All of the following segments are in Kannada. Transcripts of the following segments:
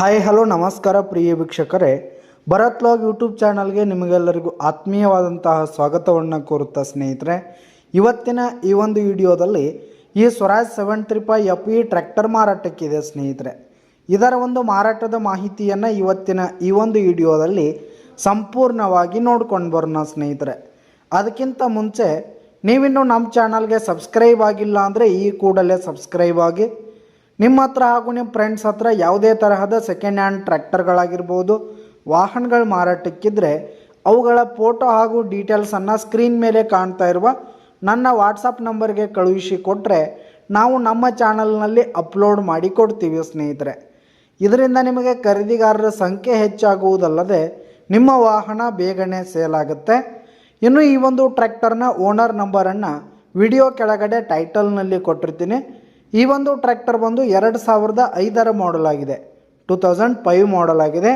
ಹಾಯ್, ಹಲೋ, ನಮಸ್ಕಾರ ಪ್ರಿಯ ವೀಕ್ಷಕರೇ. ಭರತ್ ಲಾಗ್ ಯೂಟ್ಯೂಬ್ ಚಾನಲ್ಗೆ ನಿಮಗೆಲ್ಲರಿಗೂ ಆತ್ಮೀಯವಾದಂತಹ ಸ್ವಾಗತವನ್ನು ಕೋರುತ್ತಾ ಸ್ನೇಹಿತರೆ. ಇವತ್ತಿನ ಈ ಒಂದು ವಿಡಿಯೋದಲ್ಲಿ ಈ Swaraj seven three five F E tractor ಮಾರಾಟಕ್ಕಿದೆ ಸ್ನೇಹಿತರೆ. ಇದರ ಒಂದು ಮಾರಾಟದ ಮಾಹಿತಿಯನ್ನು ಇವತ್ತಿನ ಈ ಒಂದು ವಿಡಿಯೋದಲ್ಲಿ ಸಂಪೂರ್ಣವಾಗಿ ನೋಡ್ಕೊಂಡು ಬರೋಣ ಸ್ನೇಹಿತರೆ. ಅದಕ್ಕಿಂತ ಮುಂಚೆ ನೀವಿನ್ನೂ ನಮ್ಮ ಚಾನಲ್ಗೆ ಸಬ್ಸ್ಕ್ರೈಬ್ ಆಗಿಲ್ಲ ಅಂದರೆ ಈ ಕೂಡಲೇ ಸಬ್ಸ್ಕ್ರೈಬ್ ಆಗಿ ನಿಮ್ಮ ಹತ್ರ ಹಾಗೂ ನಿಮ್ಮ ಫ್ರೆಂಡ್ಸ್ ಹತ್ರ ಯಾವುದೇ ತರಹದ ಸೆಕೆಂಡ್ ಹ್ಯಾಂಡ್ ಟ್ರ್ಯಾಕ್ಟರ್ಗಳಾಗಿರ್ಬೋದು ವಾಹನಗಳು ಮಾರಾಟಕ್ಕಿದ್ರೆ ಅವುಗಳ ಫೋಟೋ ಹಾಗೂ ಡೀಟೇಲ್ಸನ್ನು ಸ್ಕ್ರೀನ್ ಮೇಲೆ ಕಾಣ್ತಾ ಇರುವ ನನ್ನ ವಾಟ್ಸಪ್ ನಂಬರ್ಗೆ ಕಳುಹಿಸಿ ಕೊಟ್ಟರೆ ನಾವು ನಮ್ಮ ಚಾನಲ್ನಲ್ಲಿ ಅಪ್ಲೋಡ್ ಮಾಡಿ ಕೊಡ್ತೀವಿ ಸ್ನೇಹಿತರೆ. ಇದರಿಂದ ನಿಮಗೆ ಖರೀದಿಗಾರರ ಸಂಖ್ಯೆ ಹೆಚ್ಚಾಗುವುದಲ್ಲದೆ ನಿಮ್ಮ ವಾಹನ ಬೇಗನೆ ಸೇಲ್ ಆಗುತ್ತೆ. ಇನ್ನು ಈ ಒಂದು ಟ್ರ್ಯಾಕ್ಟರ್ನ ಓನರ್ ನಂಬರನ್ನು ವಿಡಿಯೋ ಕೆಳಗಡೆ ಟೈಟಲ್ನಲ್ಲಿ ಕೊಟ್ಟಿರ್ತೀನಿ. ಈ ಒಂದು ಟ್ರ್ಯಾಕ್ಟರ್ ಬಂದು ಎರಡು ಸಾವಿರದ ಐದರ ಮಾಡೆಲ್ ಆಗಿದೆ. ಟೂ ತೌಸಂಡ್ ಫೈವ್ ಮಾಡೆಲ್ ಆಗಿದೆ.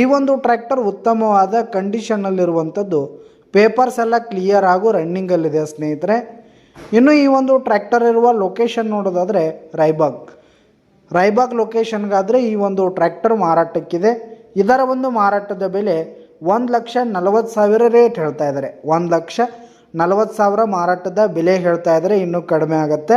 ಈ ಒಂದು ಟ್ರ್ಯಾಕ್ಟರ್ ಉತ್ತಮವಾದ ಕಂಡೀಷನ್ನಲ್ಲಿರುವಂಥದ್ದು ಪೇಪರ್ಸ್ ಎಲ್ಲ ಕ್ಲಿಯರ್ ಹಾಗೂ ರನ್ನಿಂಗಲ್ಲಿದೆ ಸ್ನೇಹಿತರೆ. ಇನ್ನು ಈ ಒಂದು ಟ್ರ್ಯಾಕ್ಟರ್ ಇರುವ ಲೊಕೇಶನ್ ನೋಡೋದಾದರೆ ರೈಬಾಗ್ ರೈಬಾಗ್ ಲೊಕೇಶನ್ಗಾದರೆ ಈ ಒಂದು ಟ್ರ್ಯಾಕ್ಟರ್ ಮಾರಾಟಕ್ಕಿದೆ. ಇದರ ಒಂದು ಮಾರಾಟದ ಬೆಲೆ ಒಂದು ಲಕ್ಷ ನಲವತ್ತು ಸಾವಿರ ರೇಟ್ ಹೇಳ್ತಾ ಇದ್ದಾರೆ. ಒಂದು ಲಕ್ಷ ನಲವತ್ತು ಸಾವಿರ ಮಾರಾಟದ ಬೆಲೆ ಹೇಳ್ತಾ ಇದ್ದಾರೆ. ಇನ್ನೂ ಕಡಿಮೆ ಆಗುತ್ತೆ.